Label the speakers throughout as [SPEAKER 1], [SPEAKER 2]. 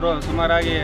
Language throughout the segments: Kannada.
[SPEAKER 1] ಸುಮಾರಾಗಿ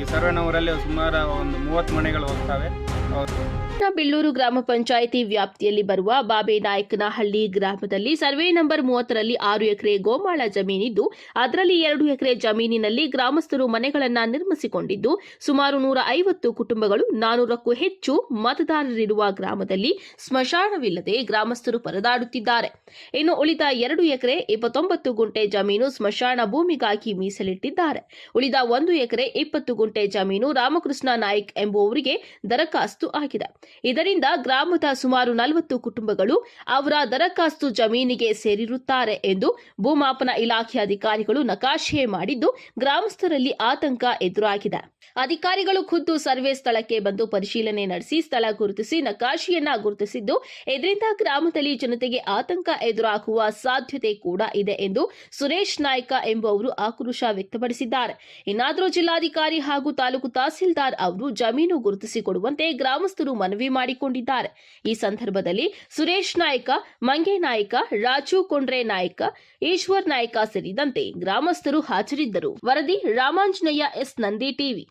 [SPEAKER 1] ಈ ಸರ್ವೆ ಊರಲ್ಲಿ ಸುಮಾರು ಒಂದು ಮೂವತ್ತು ಮನೆಗಳು ಹೋಗ್ತವೆ.
[SPEAKER 2] ಬಿಳ್ಳೂರು ಗ್ರಾಮ ಪಂಚಾಯಿತಿ ವ್ಯಾಪ್ತಿಯಲ್ಲಿ ಬರುವ ಬಾಬೇನಾಯಕನಹಳ್ಳಿ ಗ್ರಾಮದಲ್ಲಿ ಸರ್ವೆ ನಂಬರ್ ಮೂವತ್ತರಲ್ಲಿ ಆರು ಎಕರೆ ಗೋಮಾಳ ಜಮೀನಿದ್ದು, ಅದರಲ್ಲಿ ಎರಡು ಎಕರೆ ಜಮೀನಿನಲ್ಲಿ ಗ್ರಾಮಸ್ಥರು ಮನೆಗಳನ್ನು ನಿರ್ಮಿಸಿಕೊಂಡಿದ್ದು, ಸುಮಾರು ನೂರ ಐವತ್ತು ಕುಟುಂಬಗಳು ನಾನೂರಕ್ಕೂ ಹೆಚ್ಚು ಮತದಾರರಿರುವ ಗ್ರಾಮದಲ್ಲಿ ಸ್ಮಶಾನವಿಲ್ಲದೆ ಗ್ರಾಮಸ್ಥರು ಪರದಾಡುತ್ತಿದ್ದಾರೆ. ಇನ್ನು ಉಳಿದ ಎರಡು ಎಕರೆ ಇಪ್ಪತ್ತೊಂಬತ್ತು ಗುಂಟೆ ಜಮೀನು ಸ್ಮಶಾನ ಭೂಮಿಗಾಗಿ ಮೀಸಲಿಟ್ಟಿದ್ದಾರೆ. ಉಳಿದ ಒಂದು ಎಕರೆ ಇಪ್ಪತ್ತು ಗುಂಟೆ ಜಮೀನು ರಾಮಕೃಷ್ಣ ನಾಯ್ಕ್ ಎಂಬುವವರಿಗೆ ದರಖಾಸ್ತು ಆಗಿದೆ. ಇದರಿಂದ ಗ್ರಾಮದ ಸುಮಾರು ನಲವತ್ತು ಕುಟುಂಬಗಳು ಅವರ ದರಖಾಸ್ತು ಜಮೀನಿಗೆ ಸೇರಿರುತ್ತಾರೆ ಎಂದು ಭೂಮಾಪನ ಇಲಾಖೆ ಅಧಿಕಾರಿಗಳು ನಕಾಶೆ ಮಾಡಿದ್ದು ಗ್ರಾಮಸ್ಥರಲ್ಲಿ ಆತಂಕ ಎದುರಾಗಿದೆ. ಅಧಿಕಾರಿಗಳು ಖುದ್ದು ಸರ್ವೆ ಸ್ಥಳಕ್ಕೆ ಬಂದು ಪರಿಶೀಲನೆ ನಡೆಸಿ ಸ್ಥಳ ಗುರುತಿಸಿ ನಕಾಶೆಯನ್ನ ಗುರುತಿಸಿದ್ದು, ಇದರಿಂದ ಗ್ರಾಮದಲ್ಲಿ ಜನತೆಗೆ ಆತಂಕ ಎದುರಾಗುವ ಸಾಧ್ಯತೆ ಕೂಡ ಇದೆ ಎಂದು ಸುರೇಶ್ ನಾಯ್ಕ ಎಂಬುವರು ಆಕ್ರೋಶ ವ್ಯಕ್ತಪಡಿಸಿದ್ದಾರೆ. ಇನ್ನಾದರೂ ಜಿಲ್ಲಾಧಿಕಾರಿ ಹಾಗೂ ತಾಲೂಕು ತಹಸೀಲ್ದಾರ್ ಅವರು ಜಮೀನು ಗುರುತಿಸಿಕೊಡುವಂತೆ ಗ್ರಾಮಸ್ಥರು ಮನವಿ ಮಾಡಿಕೊಂಡಿದ್ದಾರೆ. ಈ ಸಂದರ್ಭದಲ್ಲಿ ಸುರೇಶ್ ನಾಯ್ಕ, ಮಂಗೆ ನಾಯ್ಕ, ರಾಜು ಕೊಂಡ್ರೆ ನಾಯ್ಕ, ಈಶ್ವರ್ ನಾಯ್ಕ ಸೇರಿದಂತೆ ಗ್ರಾಮಸ್ಥರು ಹಾಜರಿದ್ದರು. ವರದಿ ರಾಮಾಂಜನೇಯ ಎಸ್. ನಂದಿ ಟಿವಿ.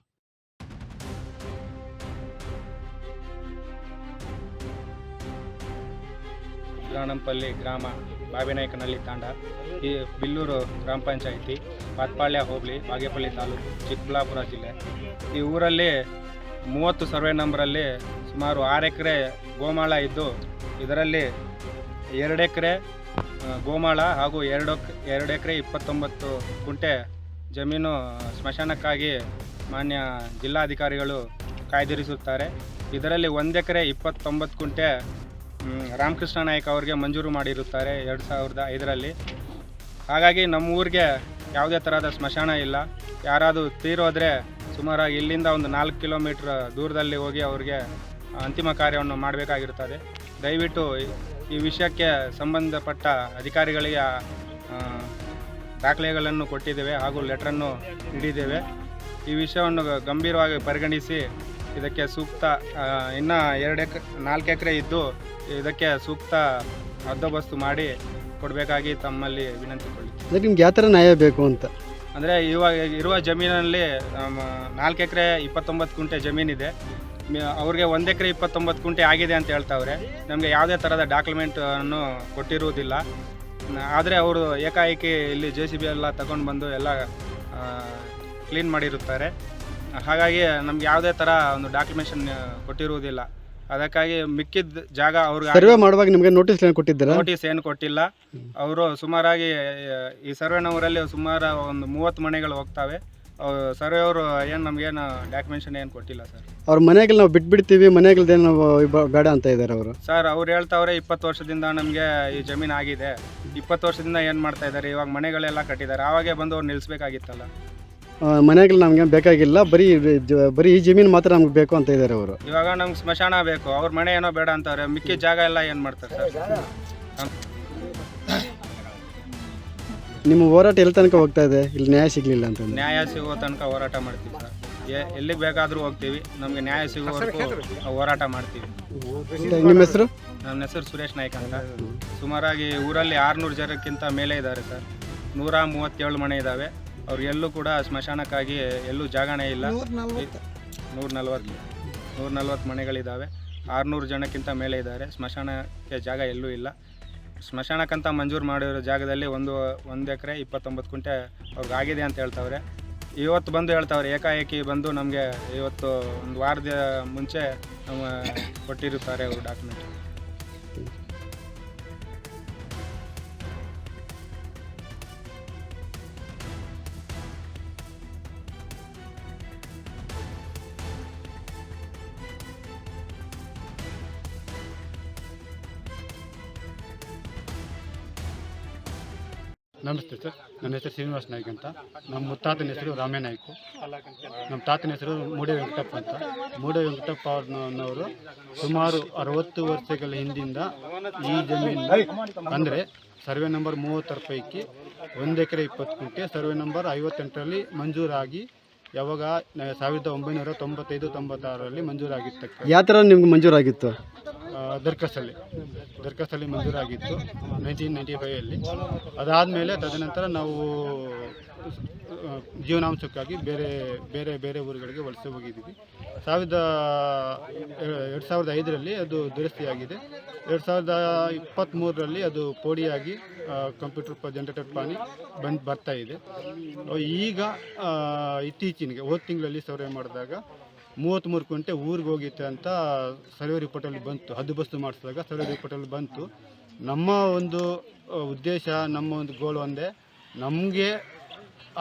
[SPEAKER 1] ಗಾಣಂಪಲ್ಲಿ ಗ್ರಾಮ ಬಾಬಿನಾಯಕನಹಳ್ಳಿ ತಾಂಡ. ಈ ಬಿಲ್ಲೂರು ಗ್ರಾಮ ಪಂಚಾಯಿತಿ, ಪಾತ್ಪಾಳ್ಯ ಹೋಬಳಿ, ಬಾಗೇಪಲ್ಲಿ ತಾಲೂಕು, ಚಿಕ್ಕಬಳ್ಳಾಪುರ ಜಿಲ್ಲೆ. ಈ ಊರಲ್ಲಿ ಮೂವತ್ತು ಸರ್ವೆ ನಂಬರಲ್ಲಿ ಸುಮಾರು ಆರು ಎಕರೆ ಗೋಮಾಳ ಇದ್ದು, ಇದರಲ್ಲಿ ಎರಡು ಎಕರೆ ಗೋಮಾಳ ಹಾಗೂ ಎರಡು ಎರಡು ಎಕರೆ ಇಪ್ಪತ್ತೊಂಬತ್ತು ಗುಂಟೆ ಜಮೀನು ಸ್ಮಶಾನಕ್ಕಾಗಿ ಮಾನ್ಯ ಜಿಲ್ಲಾಧಿಕಾರಿಗಳು ಕಾಯ್ದಿರಿಸುತ್ತಾರೆ. ಇದರಲ್ಲಿ ಒಂದು ಎಕರೆ ಇಪ್ಪತ್ತೊಂಬತ್ತು ಗುಂಟೆ ರಾಮಕೃಷ್ಣ ನಾಯಕ್ ಅವರಿಗೆ ಮಂಜೂರು ಮಾಡಿರುತ್ತಾರೆ ಎರಡು ಸಾವಿರದ ಐದರಲ್ಲಿ. ಹಾಗಾಗಿ ನಮ್ಮ ಊರಿಗೆ ಯಾವುದೇ ಥರದ ಸ್ಮಶಾನ ಇಲ್ಲ. ಯಾರಾದರೂ ತೀರೋದ್ರೆ ಸುಮಾರಾಗಿ ಇಲ್ಲಿಂದ ಒಂದು ನಾಲ್ಕು ಕಿಲೋಮೀಟ್ರ್ ದೂರದಲ್ಲಿ ಹೋಗಿ ಅವ್ರಿಗೆ ಅಂತಿಮ ಕಾರ್ಯವನ್ನು ಮಾಡಬೇಕಾಗಿರುತ್ತದೆ. ದಯವಿಟ್ಟು ಈ- ವಿಷಯಕ್ಕೆ ಸಂಬಂಧಪಟ್ಟ ಅಧಿಕಾರಿಗಳಿಗೆ ದಾಖಲೆಗಳನ್ನು ಕೊಟ್ಟಿದ್ದೇವೆ ಹಾಗೂ ಲೆಟ್ರನ್ನು ನೀಡಿದ್ದೇವೆ. ಈ ವಿಷಯವನ್ನು ಗಂಭೀರವಾಗಿ ಪರಿಗಣಿಸಿ ಇದಕ್ಕೆ ಸೂಕ್ತ ಇನ್ನು ಎರಡು ಎಕರೆ ನಾಲ್ಕು ಎಕರೆ ಇದ್ದು ಇದಕ್ಕೆ ಸೂಕ್ತ ಹದ್ದೋಬಸ್ತು ಮಾಡಿ ಕೊಡಬೇಕಾಗಿ ತಮ್ಮಲ್ಲಿ ವಿನಂತಿಕೊಳ್ಳಿ.
[SPEAKER 3] ನಿಮ್ಗೆ ಯಾವ ಥರ ನ್ಯಾಯ ಬೇಕು ಅಂತ?
[SPEAKER 1] ಅಂದರೆ ಇವಾಗ ಇರುವ ಜಮೀನಲ್ಲಿ ನಾಲ್ಕು ಎಕರೆ ಇಪ್ಪತ್ತೊಂಬತ್ತು ಕುಂಟೆ ಜಮೀನಿದೆ. ಅವ್ರಿಗೆ ಒಂದು ಎಕರೆ ಇಪ್ಪತ್ತೊಂಬತ್ತು ಕುಂಟೆ ಆಗಿದೆ ಅಂತ ಹೇಳ್ತಾವ್ರೆ. ನಮಗೆ ಯಾವುದೇ ಥರದ ಡಾಕ್ಯುಮೆಂಟ್ ಅನ್ನು ಕೊಟ್ಟಿರುವುದಿಲ್ಲ. ಆದರೆ ಅವರು ಏಕಾಏಕಿ ಇಲ್ಲಿ ಜೆ ಸಿ ಬಿ ಎಲ್ಲ ತಗೊಂಡು ಬಂದು ಎಲ್ಲ ಕ್ಲೀನ್ ಮಾಡಿರುತ್ತಾರೆ. ಹಾಗಾಗಿ ನಮ್ಗೆ ಯಾವುದೇ ಥರ ಒಂದು ಡಾಕ್ಯುಮೆಂಟೇಷನ್ ಕೊಟ್ಟಿರುವುದಿಲ್ಲ. ಅದಕ್ಕಾಗಿ ಮಿಕ್ಕಿದ ಜಾಗ ಅವ್ರಿಗೆ
[SPEAKER 3] ಸರ್ವೆ ಮಾಡುವಾಗ ನಿಮಗೆ ನೋಟಿಸ್ ಏನು ಕೊಟ್ಟಿದ್ದೀರಾ?
[SPEAKER 1] ನೋಟಿಸ್ ಏನು ಕೊಟ್ಟಿಲ್ಲ. ಅವರು ಸುಮಾರಾಗಿ ಈ ಸರ್ವೆ ಊರಲ್ಲಿ ಸುಮಾರು ಒಂದು ಮೂವತ್ತು ಮನೆಗಳು ಹೋಗ್ತಾವೆ. ಸರ್ವೆ ಅವರು ಏನು ನಮಗೇನು ಡಾಕ್ಯುಮೆಂಟೇಷನ್ ಏನು ಕೊಟ್ಟಿಲ್ಲ ಸರ್.
[SPEAKER 3] ಅವ್ರ ಮನೆಗಳು ನಾವು ಬಿಟ್ಬಿಡ್ತೀವಿ ಮನೆಗಳದೇ ನಾವು ಬೇಡ ಅಂತ ಇದ್ದಾರೆ ಅವರು?
[SPEAKER 1] ಸರ್ ಅವ್ರು ಹೇಳ್ತಾವ್ರೆ ಇಪ್ಪತ್ತು ವರ್ಷದಿಂದ ನಮಗೆ ಈ ಜಮೀನು ಆಗಿದೆ. ಇಪ್ಪತ್ತು ವರ್ಷದಿಂದ ಏನು ಮಾಡ್ತಾ ಇದ್ದಾರೆ ಇವಾಗ ಮನೆಗಳೆಲ್ಲ ಕಟ್ಟಿದ್ದಾರೆ. ಆವಾಗೇ ಬಂದು ಅವ್ರು ನಿಲ್ಲಿಸ್ಬೇಕಾಗಿತ್ತಲ್ಲ
[SPEAKER 3] ಮನೆಗಳು ನಮಗೆ ಬೇಕಾಗಿಲ್ಲ ಬರೀ ಜ- ಬರೀ ಈ ಜಮೀನು ಮಾತ್ರ ನಮ್ಗೆ ಬೇಕು ಅಂತ ಇದ್ದಾರೆ ಅವರು.
[SPEAKER 1] ಇವಾಗ ನಮ್ಗೆ ಸ್ಮಶಾನ ಬೇಕು ಅವ್ರ ಮನೆ ಏನೋ ಬೇಡ ಅಂತವ್ರೆ ಮಿಕ್ಕಿ ಜಾಗ ಎಲ್ಲ ಏನು ಮಾಡ್ತಾರೆ ಸರ್?
[SPEAKER 3] ನಿಮ್ಮ ಹೋರಾಟ ಎಲ್ಲಿ ತನಕ ಹೋಗ್ತಾ ಇದೆ? ಇಲ್ಲಿ ನ್ಯಾಯ ಸಿಗಲಿಲ್ಲ ಅಂತ
[SPEAKER 1] ನ್ಯಾಯ ಸಿಗೋ ತನಕ ಹೋರಾಟ ಮಾಡ್ತೀವಿ ಸರ್. ಎ- ಎಲ್ಲಿಗೆ ಬೇಕಾದರೂ ಹೋಗ್ತೀವಿ ನಮಗೆ ನ್ಯಾಯ ಸಿಗೋವರೆಗೂ ಹೋರಾಟ ಮಾಡ್ತೀವಿ.
[SPEAKER 3] ನಿಮ್ಮ ಹೆಸರು?
[SPEAKER 1] ನನ್ನ ಹೆಸರು ಸುರೇಶ್ ನಾಯ್ಕ ಅಂತ. ಸುಮಾರಾಗಿ ಊರಲ್ಲಿ ಆರುನೂರು ಜನಕ್ಕಿಂತ ಮೇಲೆ ಇದ್ದಾರೆ ಸರ್. ನೂರ ಮೂವತ್ತೇಳು ಮನೆ ಇದ್ದಾವೆ ಅವ್ರಿಗೆಲ್ಲೂ ಕೂಡ ಸ್ಮಶಾನಕ್ಕಾಗಿ ಎಲ್ಲೂ ಜಾಗನೇ ಇಲ್ಲ. ನೂರ ನಲ್ವತ್ತು ನೂರ ನಲ್ವತ್ತು ಮನೆಗಳಿದ್ದಾವೆ ಆರುನೂರು ಜನಕ್ಕಿಂತ ಮೇಲೆ ಇದ್ದಾರೆ. ಸ್ಮಶಾನಕ್ಕೆ ಜಾಗ ಎಲ್ಲೂ ಇಲ್ಲ. ಸ್ಮಶಾನಕ್ಕಂತ ಮಂಜೂರು ಮಾಡಿರೋ ಜಾಗದಲ್ಲಿ ಒಂದು ಒಂದು ಎಕರೆ ಇಪ್ಪತ್ತೊಂಬತ್ತು ಕುಂಟೆ ಅವ್ರಿಗೆ ಆಗಿದೆ ಅಂತ ಹೇಳ್ತಾವ್ರೆ. ಇವತ್ತು ಬಂದು ಹೇಳ್ತಾವ್ರೆ ಏಕಾಏಕಿ ಬಂದು ನಮಗೆ ಇವತ್ತು ಒಂದು ವಾರದ ಮುಂಚೆ ನಮ್ಮ ಕೊಟ್ಟಿರುತ್ತಾರೆ ಅವರು ಡಾಕ್ಯುಮೆಂಟ್
[SPEAKER 4] ನಮಸ್ತೆ ಸರ್ ನನ್ನ ಹೆಸರು ಶ್ರೀನಿವಾಸ್ ನಾಯ್ಕ್ ಅಂತ. ನಮ್ಮ ಮುತ್ತಾತನ ಹೆಸರು ರಾಮೇ ನಾಯ್ಕು. ನಮ್ಮ ತಾತನ ಹೆಸರು ಮೂಡೆ ವೆಂಕಟಪ್ಪ ಅಂತ. ಮೂಡೆ ವೆಂಕಟಪ್ಪ ಅವ್ರನ್ನವರು ಸುಮಾರು ಅರವತ್ತು ವರ್ಷಗಳ ಹಿಂದಿಂದ ಈ ಜಮೀನು ಅಂದರೆ ಸರ್ವೆ ನಂಬರ್ ಮೂವತ್ತರ ಪೈಕಿ ಒಂದು ಎಕರೆ ಇಪ್ಪತ್ತು ಗುಂಟೆ, ಸರ್ವೆ ನಂಬರ್ ಐವತ್ತೆಂಟರಲ್ಲಿ ಮಂಜೂರಾಗಿ ಯಾವಾಗ ಸಾವಿರದ ಒಂಬೈನೂರ ತೊಂಬತ್ತೈದು ತೊಂಬತ್ತಾರರಲ್ಲಿ ಮಂಜೂರಾಗಿತ್ತು
[SPEAKER 3] ಯಾವ ಥರ ನಿಮ್ಗೆ ಮಂಜೂರಾಗಿತ್ತು?
[SPEAKER 4] ಆ, ದರ್ಕಸ್ಥಳಿ ಮಂಜೂರಾಗಿತ್ತು ನೈನ್ಟೀನ್ ನೈಂಟಿ ಫೈವಲ್ಲಿ ಅದಾದಮೇಲೆ ತದನಂತರ ನಾವು ಜೀವನಾಂಶಕ್ಕಾಗಿ ಬೇರೆ ಬೇರೆ ಬೇರೆ ಊರುಗಳಿಗೆ ವಲಸೆ ಹೋಗಿದ್ದೀವಿ. ಸಾವಿರದ ಎರಡು ಸಾವಿರದ ಐದರಲ್ಲಿ ಅದು ದುರಸ್ತಿಯಾಗಿದೆ. ಎರಡು ಸಾವಿರದ ಇಪ್ಪತ್ತ್ಮೂರರಲ್ಲಿ ಅದು ಪೋಡಿಯಾಗಿ ಕಂಪ್ಯೂಟರ್ ಜನರೇಟರ್ ಪಾನಿ ಬಂದು ಬರ್ತಾ ಇದೆ. ಈಗ ಇತ್ತೀಚಿನಗೆ ಹೋದ ತಿಂಗಳಲ್ಲಿ ಸರ್ವೆ ಮಾಡಿದಾಗ ಮೂವತ್ತ್ಮೂರು ಕುಂಟೆ ಊರಿಗೆ ಹೋಗಿತ್ತು ಅಂತ ಸರ್ವೆ ರಿಪೋರ್ಟಲ್ಲಿ ಬಂತು. ಹದ್ದು ಬಸ್ತು ಮಾಡಿಸಿದಾಗ ಸರ್ವೆ ರಿಪೋರ್ಟಲ್ಲಿ ಬಂತು. ನಮ್ಮ ಒಂದು ಉದ್ದೇಶ, ನಮ್ಮ ಒಂದು ಗೋಲ್ ಒಂದೇ, ನಮಗೆ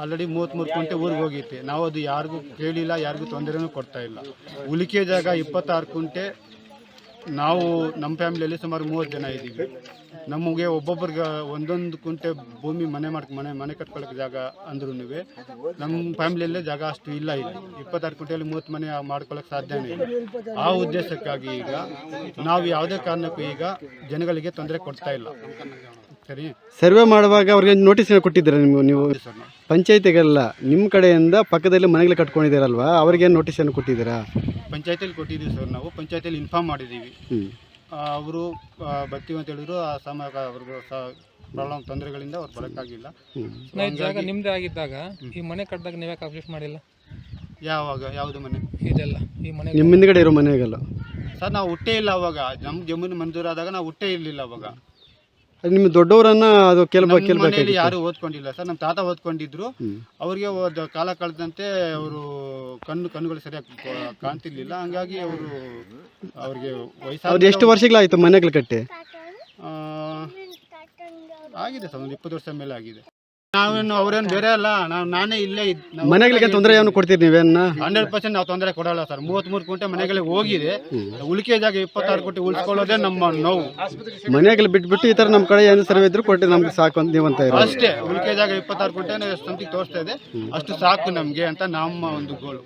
[SPEAKER 4] ಆಲ್ರೆಡಿ ಮೂವತ್ತ್ಮೂರು ಕುಂಟೆ ಊರಿಗೆ ಹೋಗಿತ್ತೆ ನಾವು ಅದು ಯಾರಿಗೂ ಕೇಳಿಲ್ಲ, ಯಾರಿಗೂ ತೊಂದರೆನೂ ಕೊಡ್ತಾ ಇಲ್ಲ. ಉಳಿಕೆ ಜಾಗ ಇಪ್ಪತ್ತಾರು ಕುಂಟೆ ನಾವು ನಮ್ಮ ಫ್ಯಾಮಿಲಿಯಲ್ಲಿ ಸುಮಾರು ಮೂವತ್ತು ಜನ ಇದ್ದೀವಿ. ನಮಗೆ ಒಬ್ಬೊಬ್ಬರಿಗೆ ಒಂದೊಂದು ಕುಂಟೆ ಭೂಮಿ ಮನೆ ಮಾಡ್ ಮನೆ ಮನೆ ಕಟ್ಕೊಳ್ಳೋಕೆ ಜಾಗ ಅಂದ್ರೂ ನಮ್ಮ ಫ್ಯಾಮಿಲಿಯಲ್ಲೇ ಜಾಗ ಅಷ್ಟು ಇಲ್ಲ ಇಲ್ಲಿ. ಇಪ್ಪತ್ತಾರು ಕುಂಟೆಯಲ್ಲಿ ಮೂವತ್ತು ಮನೆ ಮಾಡ್ಕೊಳ್ಳೋಕೆ ಸಾಧ್ಯನೇ ಇಲ್ಲ. ಆ ಉದ್ದೇಶಕ್ಕಾಗಿ ಈಗ ನಾವು ಯಾವುದೇ ಕಾರಣಕ್ಕೂ ಈಗ ಜನಗಳಿಗೆ ತೊಂದರೆ ಕೊಡ್ತಾ ಇಲ್ಲ. ಸರಿ.
[SPEAKER 3] ಸರ್ವೆ ಮಾಡುವಾಗ ಅವ್ರಿಗೆ ನೋಟಿಸ್ ಕೊಟ್ಟಿದ್ದೀರಾ ನೀವು ನೀವು
[SPEAKER 4] ಸರ್ ನಾವು
[SPEAKER 3] ಪಂಚಾಯತಿಗೆಲ್ಲ ನಿಮ್ಮ ಕಡೆಯಿಂದ ಪಕ್ಕದಲ್ಲಿ ಮನೆಗಳು ಕಟ್ಕೊಂಡಿದ್ದೀರಲ್ವಾ ಅವ್ರಿಗೆ ನೋಟಿಸನ್ನು ಕೊಟ್ಟಿದ್ದೀರಾ?
[SPEAKER 4] ಪಂಚಾಯತಿಯಲ್ಲಿ ಕೊಟ್ಟಿದ್ದೀವಿ ಸರ್ ನಾವು ಪಂಚಾಯತಿಯಲ್ಲಿ ಇನ್ಫಾರ್ಮ್ ಮಾಡಿದ್ದೀವಿ. ಅವರು ಬರ್ತೀವಿ ಅಂತ ಹೇಳಿದ್ರು ಆ ಸಮಯ ಅವ್ರಿಗೆ ಪ್ರಾಬ್ಲಮ್ ತೊಂದರೆಗಳಿಂದ ಅವ್ರು ಬರೋಕ್ಕಾಗಿಲ್ಲ.
[SPEAKER 5] ಜಾಗ ನಿಮ್ದೇ ಆಗಿದ್ದಾಗ ಈ ಮನೆ ಕಟ್ಟಿದಾಗ ನೀವೇ ಕಂಪ್ಲೀಟ್ ಮಾಡಿಲ್ಲ?
[SPEAKER 4] ಯಾವಾಗ ಯಾವುದು ಮನೆ?
[SPEAKER 5] ಇದೆಲ್ಲ ಈ ಮನೆ
[SPEAKER 3] ನಿಮ್ಮ ಹಿಂದ್ಗಡೆ ಇರೋ ಮನೆಗೆಲ್ಲ?
[SPEAKER 4] ಸರ್ ನಾವು ಹುಟ್ಟೇ ಇಲ್ಲ ಅವಾಗ. ನಮ್ಮ ಜಮೀನು ಮಂಜೂರಾದಾಗ ನಾವು ಹುಟ್ಟೇ ಇರಲಿಲ್ಲ ಅವಾಗ.
[SPEAKER 3] ನಿಮ್ಮ ದೊಡ್ಡವರನ್ನ ಅದು ಕೇಳ್ಬ
[SPEAKER 4] ನಮ್ಮ ಮನೆಯಲ್ಲಿ
[SPEAKER 3] ಕೇಳಬೇಕಾಗಿತ್ತು
[SPEAKER 4] ಯಾರು ಓದ್ಕೊಂಡಿಲ್ಲ ಸರ್. ನಮ್ಮ ತಾತ ಓದ್ಕೊಂಡಿದ್ರು. ಅವರಿಗೆ ಕಾಲ ಕಳೆದಂತೆ ಅವರು ಕಣ್ಣು ಕಣ್ಣುಗಳು ಸರಿಯಾಗಿ ಕಾ- ಕಾಣ್ತಿರ್ಲಿಲ್ಲ. ಹಂಗಾಗಿ ಅವರು ಅವ್ರಿಗೆ ವಯಸ್ಸಾದ
[SPEAKER 3] ಅವ್ರು ಎಷ್ಟು ವರ್ಷಗಳಾಯಿತು ಮನೆಗಳು ಕಟ್ಟಿ?
[SPEAKER 4] ಆ, ಆಗಿದೆ ಸರ್. ಒಂದು ಇಪ್ಪತ್ತು ವರ್ಷ ಮೇಲೆ ಆಗಿದೆ. ನಾವೇನು ಅವ್ರೇನು ಬೇರೆ ಅಲ್ಲ ನಾವು ನಾನೇ ಇಲ್ಲೇ
[SPEAKER 3] ಮನೆಗಳಿಗೆ ತೊಂದರೆ ಏನು ಕೊಡ್ತೀರಿ ನೀವೇನ?
[SPEAKER 4] ಹಂಡ್ರೆಡ್ ಪರ್ಸೆಂಟ್ ನಾವು ತೊಂದರೆ ಕೊಡಲ್ಲ ಸರ್. ಮೂವತ್ತ್ಮೂರು ಕುಂಟೆ ಮನೆಗಳಿಗೆ ಹೋಗಿದೆ. ಉಳಿಕೆ ಜಾಗ ಇಪ್ಪತ್ತಾರು ಕೋಟಿ ಉಳಿಸ್ಕೊಳ್ಳೋದೇ ನಮ್ಮ ನೋವು.
[SPEAKER 3] ಮನೆಗಳು ಬಿಟ್ಬಿಟ್ಟು ಈ ಥರ ನಮ್ಮ ಕಡೆ ಏನು ಸರ್ವೆ ಇದ್ರು ಕೊಟ್ಟು ನಮ್ಗೆ ಸಾಕು ಅಂತ ನೀವು ಅಂತ ಇರೋದು?
[SPEAKER 4] ಅಷ್ಟೇ ಉಳಿಕೆ ಜಾಗ ಇಪ್ಪತ್ತಾರು ಕೋಟಿ ಸಂತಿಗೆ ತೋರಿಸ್ತಾ ಇದೆ. ಅಷ್ಟು ಸಾಕು ನಮಗೆ ಅಂತ ನಮ್ಮ ಒಂದು ಗೋಲು